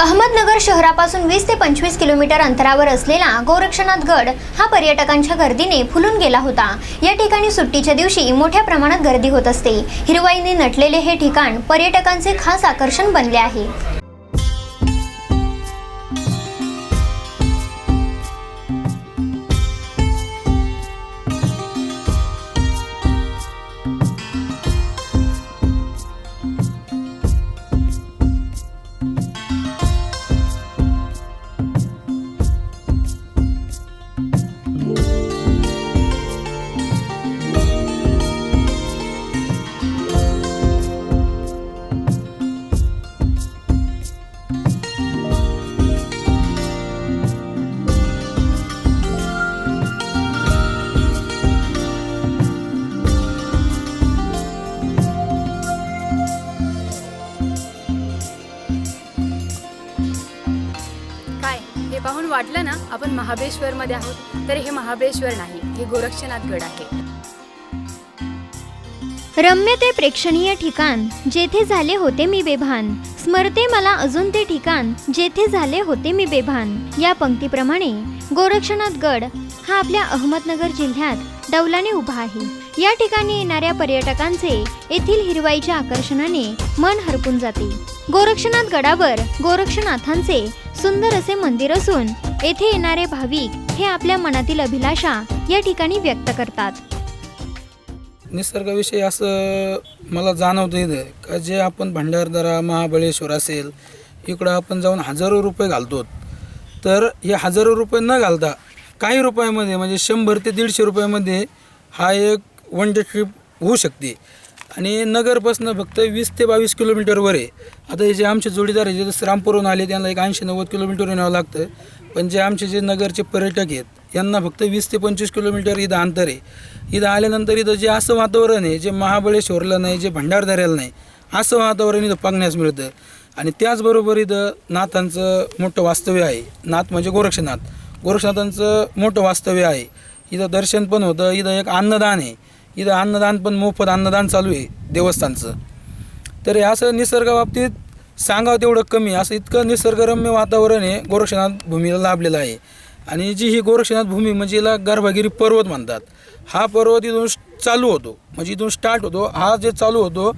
अहमदनगर शहरापासून वीस ते पंचवीस किलोमीटर अंतरावर असलेला गोरक्षनाथ गड हा पर्यटकांच्या गर्दीने फुलून गेला होता. या ठिकाणी सुट्टीच्या दिवशी मोठ्या प्रमाणात गर्दी होत असते. हिरवाईने नटलेले हे ठिकाण पर्यटकांचे खास आकर्षण बनले आहे. हे पाहून वाटलं ना आपण महाबळेश्वरमध्ये आहोत. तर हे महाबळेश्वर नाही हे गोरक्षनाथ गड आहे. रम्य ते प्रेक्षणीय ठिकाण जेथे झाले होते मी बेभान. स्मरते मला अजून ते ठिकाण जेथे झाले होते मी बेभान. या पंक्तीप्रमाणे गोरक्षनाथ गड हा आपल्या अहमदनगर जिल्ह्यात डौलाने उभा आहे. या ठिकाणी येणाऱ्या पर्यटकांचे येथील हिरवाईच्या आकर्षणाने मन हरपून जाते. गोरक्षनाथ गडावर गोरक्षनाथांचे सुंदर असे मंदिर असून येथे येणारे भाविक हे आपल्या मनातील अभिलाषा या ठिकाणी व्यक्त करतात. निसर्गाविषयी असं मला जाणवतं इथं का जे आपण भंडारदरा महाबळेश्वर असेल इकडं आपण जाऊन हजारो रुपये घालतो. तर हे हजारो रुपये न घालता काही रुपयामध्ये म्हणजे शंभर ते दीडशे रुपयामध्ये हा एक वन डे ट्रिप होऊ शकते. आणि नगरपासून फक्त वीस ते बावीस किलोमीटरवर आहे. आता हे जे आमचे जोडीदार आहे जे रामपूरहून आले त्यांना एक ऐंशी नव्वद किलोमीटर न्यावं लागतं. पण जे आमचे जे नगरचे पर्यटक आहेत यांना फक्त वीस ते पंचवीस किलोमीटर इथं अंतर आहे. इथं आल्यानंतर इथं जे असं वातावरण आहे जे महाबळेश्वरला नाही जे भंडारदऱ्याला नाही असं वातावरण इथं पाहण्यास मिळतं. आणि त्याचबरोबर इथं नाथांचं मोठं वास्तव्य आहे. नाथ म्हणजे गोरक्षनाथ. गोरक्षनाथांचं मोठं वास्तव्य आहे. इथं दर्शन पण होतं. इथं एक अन्नदान आहे. इथं अन्नदान पण मोफत अन्नदान चालू आहे देवस्थानचं. तर हे असं निसर्गाबाबतीत सांगावं तेवढं कमी. असं इतकं निसर्गरम्य वातावरण आहे गोरक्षनाथ भूमीला लाभलेलं आहे. आणि जी ही गोरक्षनाथ भूमी म्हणजे याला गर्भगिरी पर्वत म्हणतात. हा पर्वत इथून चालू होतो. म्हणजे इथून स्टार्ट होतो. हा जे चालू होतो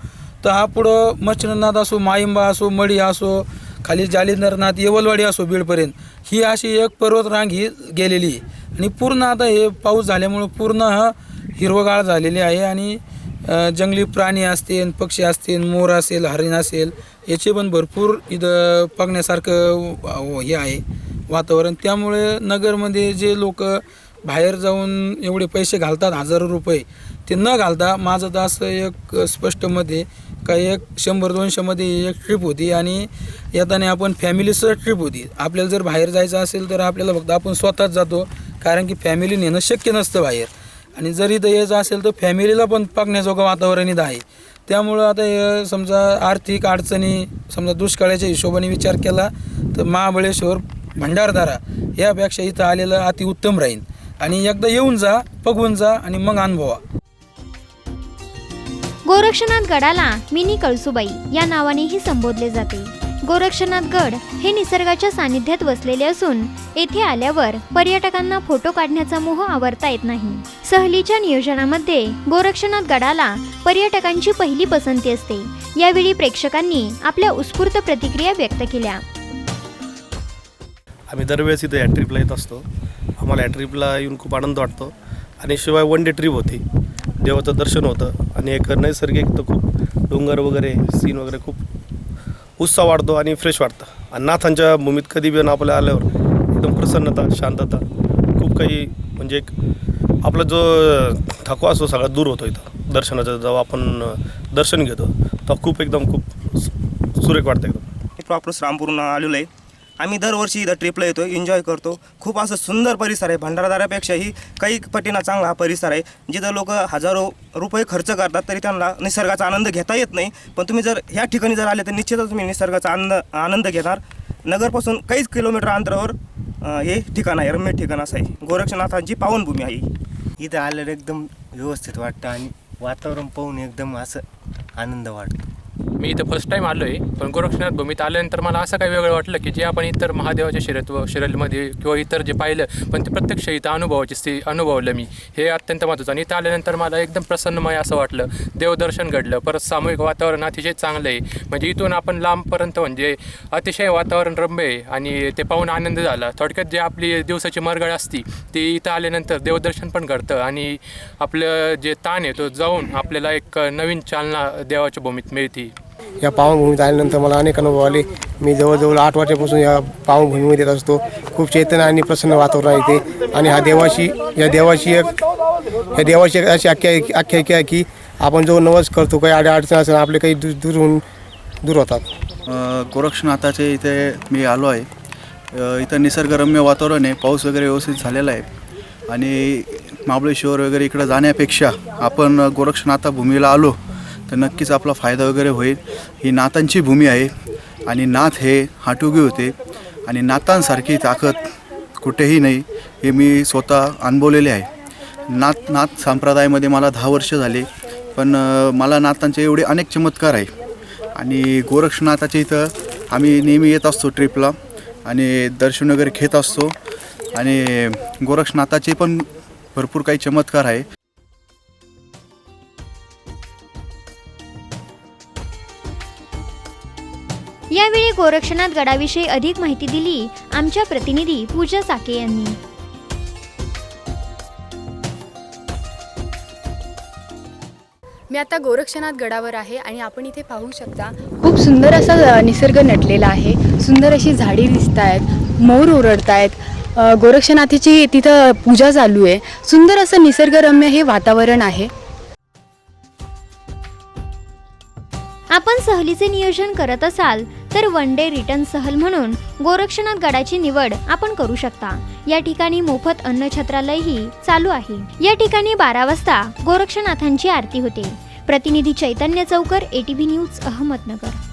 तर हा पुढं मच्छिंद्रनाथ असो माईंबा असो मडी असो खाली जालिंदरनाथ येवलवाडी असो बीडपर्यंत. ही अशी एक पर्वत रांग ही गेलेली आहे. आणि पूर्ण आता हे पाऊस झाल्यामुळं पूर्ण हा हिरवगाळ झालेली आहे आणि जंगली प्राणी असतील पक्षी असतील मोर असेल हरिण असेल याचे पण भरपूर इथं बघण्यासारखं हे आहे वातावरण. त्यामुळे नगरमध्ये जे लोक बाहेर जाऊन एवढे पैसे घालतात हजारो रुपये ते न घालता माझं तर असं एक स्पष्टमध्ये का एक शंभर दोनशेमध्ये एक ट्रिप होती आणि येताना आपण फॅमिलीसह ट्रिप होती. आपल्याला जर बाहेर जायचं असेल तर आपल्याला फक्त आपण स्वतःच जातो कारण की फॅमिली नेणं शक्य नसतं बाहेर. आणि जर इथं यायचं असेल तर फॅमिलीला पण पाकण्याजोगं वातावरण इथं आहे. त्यामुळं आता हे समजा आर्थिक अडचणी समजा दुष्काळाच्या हिशोबाने विचार केला तर महाबळेश्वर भंडारदारा यापेक्षा इथं आलेलं अतिउत्तम राहील आणि एकदा येऊन जा बघून जा आणि मग अनुभवा. गोरक्षनाथ गडाला मिनी कळसुबाई या नावानेही संबोधले जाते. गोरक्षनाथ गड हे निसर्गाच्या सानिध्यात वसलेले असून येथे आल्यावर पर्यटकांना फोटो काढण्याचा मोह आवरता येत नाही. सहलीच्या नियोजनामध्ये गोरक्षनाथ गडाला पर्यटकांची पहिली पसंती असते. यावेळी प्रेक्षकांनी आपल्या उत्स्फूर्त प्रतिक्रिया व्यक्त केल्या. आम्ही दरवेळेस इथे या ट्रिपला येत असतो. आम्हाला या ट्रिपला येऊन खूप आनंद वाटतो. आणि शिवाय वन डे ट्रिप होती. देवाचं दर्शन होतं. आणि एक नैसर्गिक तर खूप डोंगर वगैरे सीन वगैरे खूप उत्साह वाढतो आणि फ्रेश वाटतं. आणि नाथांच्या भूमीत कधी बी आपल्या आल्यावर एकदम प्रसन्नता शांतता खूप काही म्हणजे एक आपला जो थकवा असतो सगळा दूर होतो इथं. दर्शनाचं जेव्हा आपण दर्शन घेतो तेव्हा खूप एकदम खूप सुरेख वाटतं एकदम. प्रॉपर श्रामपूरनं आलेलो आहे. आम्ही दरवर्षी इथं ट्रिपला येतो एन्जॉय करतो. खूप असं सुंदर परिसर आहे. भंडारादारापेक्षाही काही पटीनं चांगला हा परिसर आहे जिथं लोक हजारो रुपये खर्च करतात तरी त्यांना निसर्गाचा आनंद घेता येत नाही. पण तुम्ही जर ह्या ठिकाणी जर आले तर निश्चितच तुम्ही निसर्गाचा आनंद आनंद घेणार. नगरपासून काहीच किलोमीटर अंतरावर हे ठिकाण आहे रम्य ठिकाण असं आहे. गोरक्षनाथांची पावनभूमी आहे ही. इथं आल्यावर एकदम व्यवस्थित वाटतं आणि वातावरण पाहून एकदम असं आनंद वाटतो. मी इथं फर्स्ट टाईम आलो आहे पण गोरक्षनाथ भूमीत आल्यानंतर मला असं काही वेगळं वाटलं की जे आपण इतर महादेवाच्या शर्यत व किंवा इतर जे पाहिलं पण ते प्रत्यक्ष इथं अनुभवाची स्थिती अनुभवलं मी. हे अत्यंत महत्त्वाचं. आणि इथं आल्यानंतर मला एकदम प्रसन्नमय असं वाटलं. देवदर्शन घडलं. परत सामूहिक वातावरण अतिशय चांगलं आहे. म्हणजे इथून आपण लांबपर्यंत म्हणजे अतिशय वातावरण रम्य आहे आणि ते पाहून आनंद झाला. थोडक्यात जे आपली दिवसाची मरगळ असती ती इथं आल्यानंतर देवदर्शन पण घडतं. आणि आपलं जे ताण आहे तो जाऊन आपल्याला एक नवीन चालना देवाच्या भूमीत मिळते. या पावनभूमीत आल्यानंतर मला अनेक अनुभव आले. मी जवळजवळ आठ वर्षापासून या पावनभूमीमध्ये येत असतो. खूप चैतन्य आणि प्रसन्न वातावरण आहे इथे. आणि हा देवाशी या देवाशी एक या देवाची एक अशी आख्या आख्यायिका आहे की आपण जो नवस करतो काही आड्या अडचण असेल आपले काही दूर दूर होऊन दूर होतात. गोरक्षनाथाचे इथे मी आलो आहे. अ, इथं निसर्गरम्य वातावरण आहे. पाऊस वगैरे व्यवस्थित झालेला आहे. आणि महाबळेश्वर वगैरे इकडं जाण्यापेक्षा आपण गोरक्षनाथा भूमीला आलो. तर नक्कीच आपला फायदा वगैरे होईल. ही नाथांची भूमी आहे आणि नाथ हे हाटुगी होते आणि नाथांसारखी ताकद कुठेही नाही हे मी स्वतः अनुभवलेले आहे. नाथ नाथ संप्रदायामध्ये मला दहा वर्ष झाले पण मला नातांचे एवढे अनेक चमत्कार आहे. आणि गोरक्षनाथाच्या इथं आम्ही नेहमी येत असतो ट्रिपला आणि दर्शन वगैरे घेत असतो. आणि गोरक्षनाथाचे पण भरपूर काही चमत्कार आहे. गोरक्षनाथ गडाविषयी अधिक माहिती दिली आमच्या प्रतिनिधी पूजा साके यांनी. मी आता गोरक्षनाथ गडावर आहे आणि आपण इथे पाहू शकता खूप सुंदर असा निसर्ग नटलेला आहे. सुंदर अशी झाडी दिसत आहेत मोर ओरडत आहेत गोरक्षनाथीची तिथं पूजा चालू आहे. सुंदर असं निसर्गरम्य हे वातावरण आहे. आपण सहलीचे नियोजन करत असाल तर वन डे रिटर्न सहल म्हणून गोरक्षनाथ गडाची निवड आपण करू शकता. या ठिकाणी मोफत अन्नछत्रालयही चालू आहे. या ठिकाणी बारा वाजता गोरक्षनाथांची आरती होते. प्रतिनिधी चैतन्य चौकर एटीव्ही न्यूज अहमदनगर.